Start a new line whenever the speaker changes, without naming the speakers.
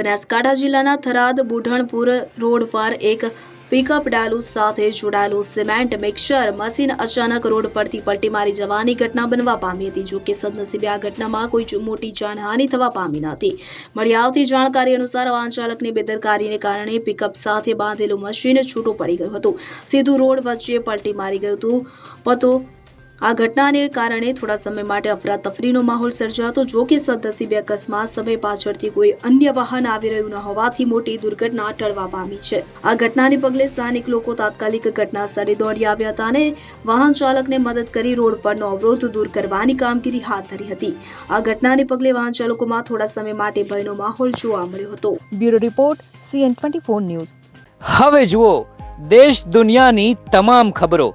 બનાસકાંઠા જિલ્લાના થરાદ બુઢણપુર રોડ પર એક પિકઅપ ડાલુ સાથે જોડાયેલું સિમેન્ટ મિક્સર મશીન અચાનક રોડ પરથી પલટી મારી જવાની ઘટના બનવા પામી હતી. જો કે સદનસીબે આ ઘટનામાં કોઈ મોટી જાનહાનિ થવા પામી ન હતી મળી આવતી જાણકારી અનુસાર વાહન ચાલકની બેદરકારીને કારણે પિકઅપ સાથે બાંધેલું મશીન છૂટું પડી ગયું હતું. સીધું રોડ વચ્ચે પલટી મારી ગયું હતું. પતો આ ઘટનાને કારણે થોડા સમય માટે અફરાતફરીનો માહોલ સર્જાયો હતો જો કે સદનસીબે અકસ્માત સમય પાછળથી કોઈ અન્ય વાહન આવી રહ્યું ન હોવાથી મોટી દુર્ઘટના ટળવા પામી છે. આ ઘટનાને પગલે સ્થાનિક લોકો તાત્કાલિક ઘટના સ્થળે દોડી આવ્યા હતા અને વાહન ચાલકને મદદ કરી રોડ પરનો અવરોધ દૂર કરવાની કામગીરી હાથ ધરી હતી. આ ઘટનાને પગલે વાહન ચાલકોમાં થોડા સમય માટે ભયનો માહોલ જોવા મળ્યો હતો.
Bureau report CN twenty news.
હવે જુઓ દેશ દુનિયાની તમામ ખબરો.